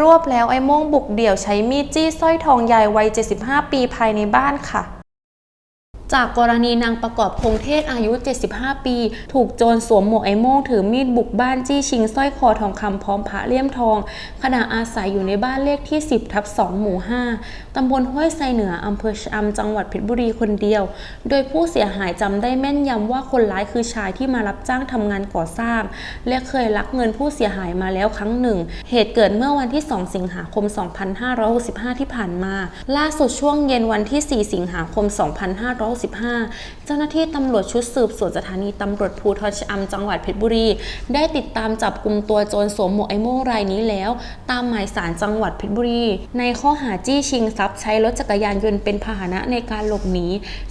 รวบแล้วไอ้โม่งบุกเดี่ยวใช้มีดจี้สร้อยทองยายวัย 75 ปีภายในบ้านค่ะ จากกรณีนางประกอบคงเทศอายุ 75 ปี ถูกโจรสวมหมวกไอ้โม่งถือมีดบุกบ้านจี้ชิงสร้อยคอทองคำพร้อมพระเลี่ยมทอง ขณะอาศัยอยู่ในบ้านเลขที่ 10 ทับ 2 หมู่ 5 ตำบลห้วยไซเหนืออำเภอชะอำจังหวัดเพชรบุรีคนเดียว โดยผู้เสียหายจำได้แม่นยำว่าคนร้ายคือชายที่มารับจ้างทำงานก่อสร้าง และเคยลักเงินผู้เสียหายมาแล้วครั้งหนึ่ง เหตุเกิดเมื่อวันที่ 2 สิงหาคม 2565 ที่ผ่านมา ล่าสุดช่วงเย็นวันที่ 4 สิงหาคม 2565เจ้าหน้าที่ตำรวจชุดสืบสวนสถานีตำรวจภูธรชะอำจังหวัดเพชรบุรี ได้ติดตามจับกลุ่มตัวโจรสวมหมวกไอโม่งรายนี้แล้ว ตามหมายสารจังหวัดเพชรบุรี ในข้อหาจี้ชิงทรัพย์ใช้รถจักรยานยนต์เป็นพาหนะในการหลบหนี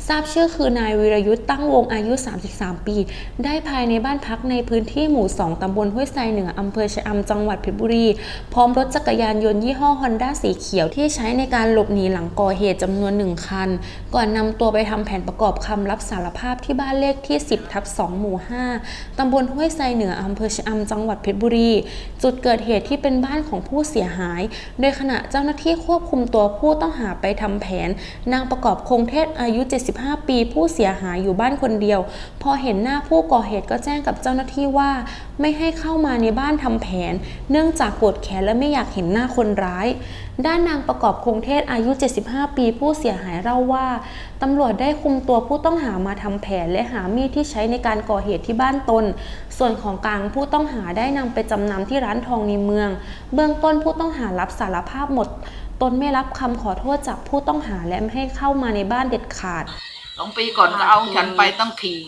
ทราบชื่อคือนายวีรยุทธ์ตั้งวงอายุ 33 ปี ได้ภายในบ้านพักในพื้นที่หมู่ 2 ตำบลห้วยไซเหนืออำเภอชะอำจังหวัดเพชรบุรี พร้อมรถจักรยานยนต์ยี่ห้อฮอนด้าสีเขียวที่ใช้ในการหลบหนีหลังก่อเหตุจำนวนหนึ่งคัน ก่อนนำตัวไปทำแผนประกอบคำรับสารภาพที่บ้านเลขที่ 10ทับ2หมู่ 5 ตำบลห้วยไซเหนืออำเภอชะอำจังหวัดเพชรบุรี จุดเกิดเหตุที่เป็นบ้านของผู้เสียหาย โดยขณะเจ้าหน้าที่ควบคุมตัวผู้ต้องหาไปทำแผน นางประกอบคงเทศอายุ 75 ปีผู้เสียหายอยู่บ้านคนเดียว พอเห็นหน้าผู้ก่อเหตุก็แจ้งกับเจ้าหน้าที่ว่า ไม่ให้เข้ามาในบ้านทำแผน เนื่องจากโกรธแค้นและไม่อยากเห็นหน้าคนร้าย ด้านนางประกอบคงเทศอายุ 75 ปีผู้เสียหายเล่าว่าตำรวจได้คุมตัวผู้ต้องหามาทำแผน และหามีดที่ใช้ในการก่อเหตุที่บ้านตน ส่วนของกลางผู้ต้องหาได้นำไปจำนำที่ร้านทองในเมือง เบื้องต้นผู้ต้องหารับสารภาพหมด ตนไม่รับคำขอโทษจากผู้ต้องหาและไม่ให้เข้ามาในบ้านเด็ดขาดสองปีก่อนก็เอาฉันไปต้องขี่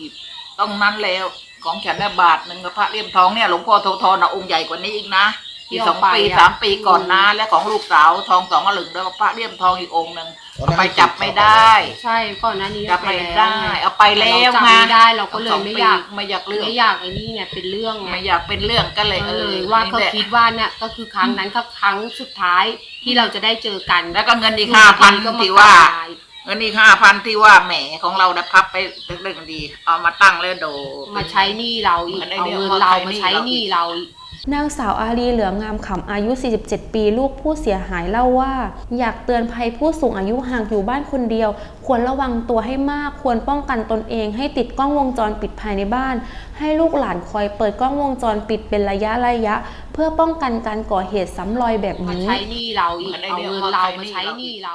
ต้องนั้นแล้วของฉันเนี่ยบาทหนึ่งกับพระเลี่ยมทองเนี่ยหลวงพ่อโททอนะองค์ใหญ่กว่านี้อีกนะอีกสองปีสามปีก่อนนะ และของลูกสาวทองสองอลึงแล้วก็พระเลี่ยมทองอีกองค์หนึ่ง เอาไปจับไม่ได้ใช่ก่อนหน้านี้จับเอาไปไม่แล้วได้ไงเอาไปแล้วต่เราไงจำไม่ได้เราก็เลสยองไม่ปีอยากไม่อยากเรื่องไม่อยากไอ้นี่ไงเป็นเรื่องไงไม่อยากเป็นเรื่องก็เลยเอเอออว่านี่เขาแหละคิดว่าเนี่ยก็คือครั้งนั้นก็ครั้งสุดท้ายที่เราจะได้เจอกัน แล้วก็เงินอีกห้าพันที่ว่าเงินอีกห้าพันที่ว่าแหมของเราได้พับไปเรื่องดี เอามาตั้งแล้วโดมาใช้หนี้เราอีกเหมือนไอ้เอาเนี่ยเงินว่าเราใช้มาหนี้ใช้หนี้เราอีก นางสาวอารีเหลืองามขำอายุ 47 ปี ลูกผู้เสียหายเล่าว่า อยากเตือนภัยผู้สูงอายุหากอยู่บ้านคนเดียว ควรระวังตัวให้มาก ควรป้องกันตนเอง ให้ติดกล้องวงจรปิดภายในบ้าน ให้ลูกหลานคอยเปิดกล้องวงจรปิดเป็นระยะระยะ เพื่อป้องกันการก่อเหตุซ้ำรอยแบบนี้ ใช้หนี้เราอีกเอาเงินเรามาใช้หนี้เรา